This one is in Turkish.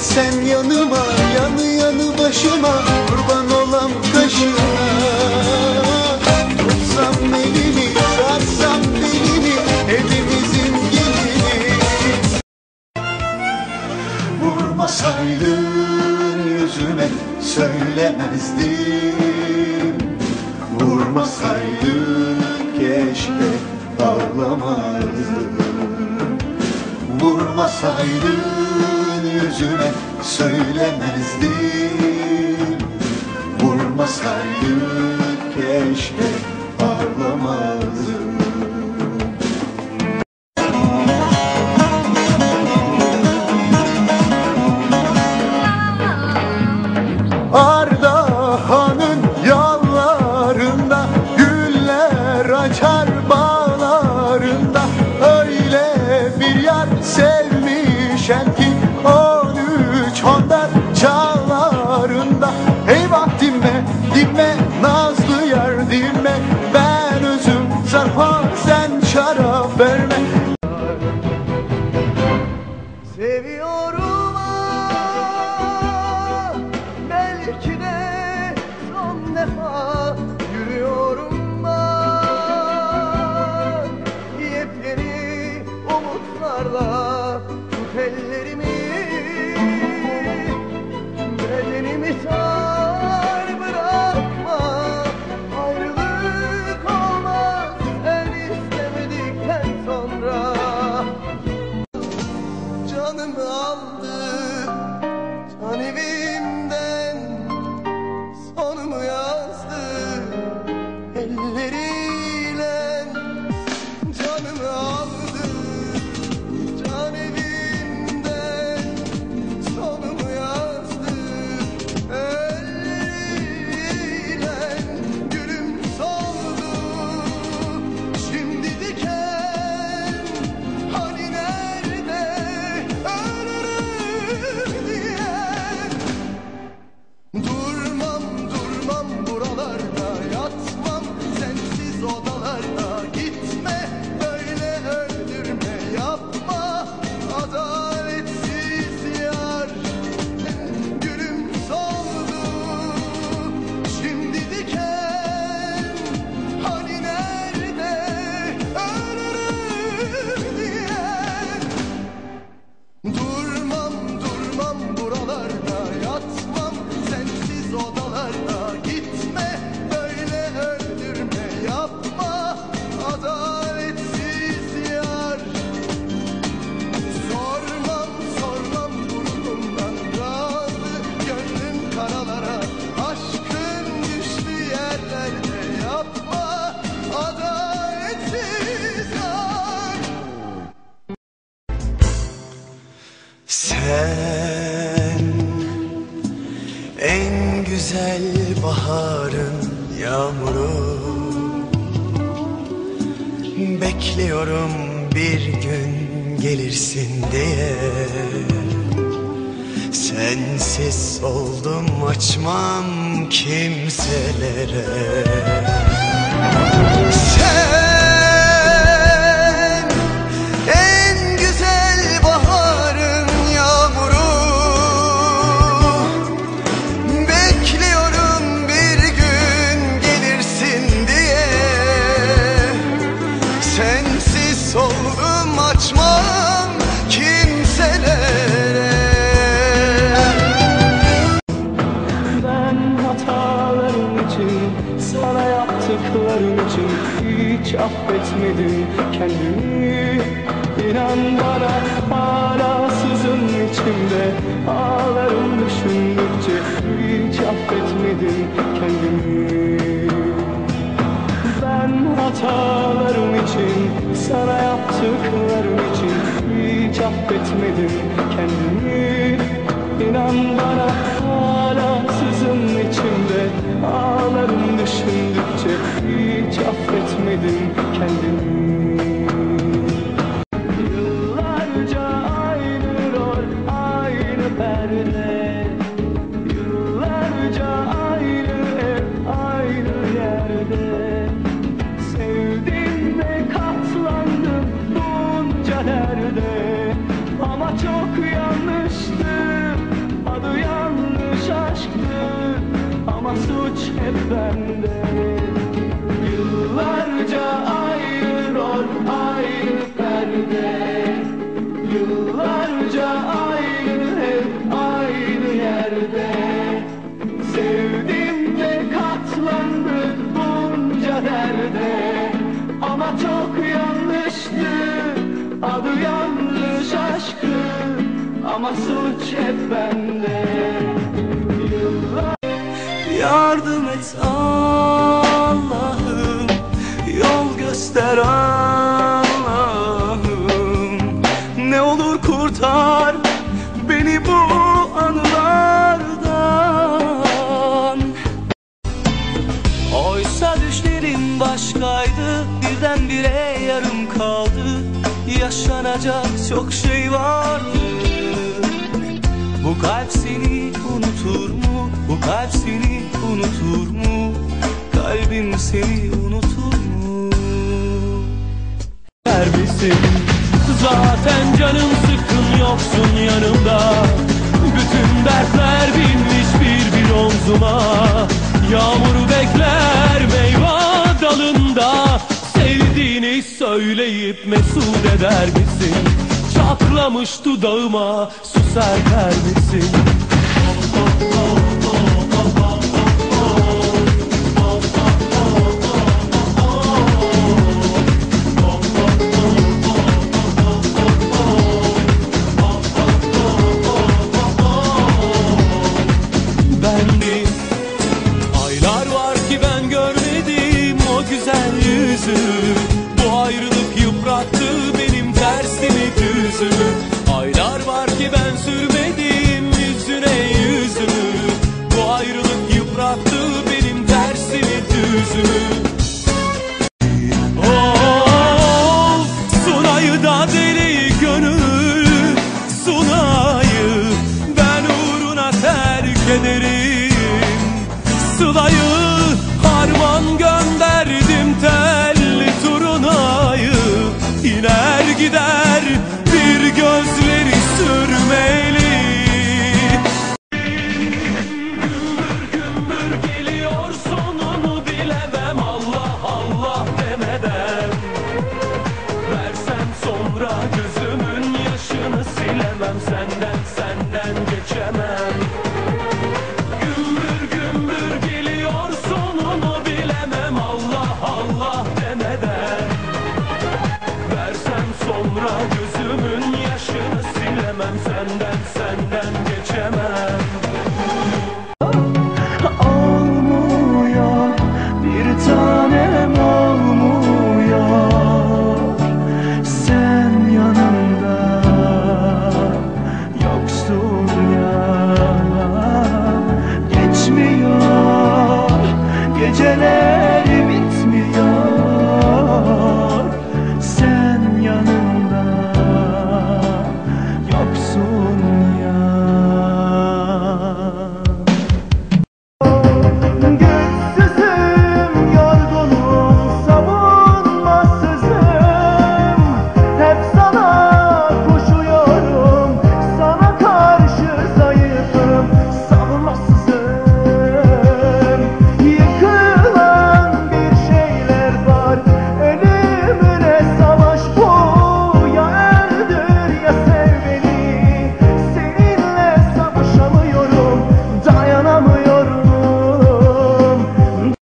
Sen yanıma yanı yanı başıma Kurban olam kaşına. Tutsam elini sarsam belini Evimizin gelini. Vurmasaydın yüzüme söylemezdim Vurmasaydın keşke ağlamazdım Vurmasaydın yüzüme söylemezdim Vurmasaydın keşke ağlamazdım Ardahan'ın yollarında Güller açar bağlarında. Öyle bir yar sevmişem ki şarap Sen en güzel baharın yağmuru. Bekliyorum bir gün gelirsin diye. Sensiz oldum açmam kimselere sana yaptıklarım için hiç affetmedim kendimi. İnan bana hala sızın içimde, ağlarım düşündükçe hiç affetmedim kendimi. Ben hatalarım için, sana yaptıklarım için hiç affetmedim kendimi. Hep bende. Yıllarca aynı rol aynı perde. Yıllarca aynı hep aynı yerde. Sevdim de katlandık bunca derde. Ama çok yanlıştı adı yanlış aşkı. Ama suç hep bende Yardım et Allah'ım. Yol göster Allah'ım. Ne olur kurtar Beni bu anılardan. Oysa düşlerim başkaydı Birdenbire yarım kaldı. Yaşanacak çok şey vardı Bu kalp seni unutur mu? Bu kalp seni unutur mu? Kalbim seni unutur mu? Der misin? Zaten canım sıkkın yoksun yanımda Bütün dertler binmiş bir bir omzuma Yağmur bekler meyve dalında Sevdiğini söyleyip mesut eder misin? Çatlamış dudağıma su serper misin? bendim yüzü. sonra Gözümün yaşını silemem senden. sen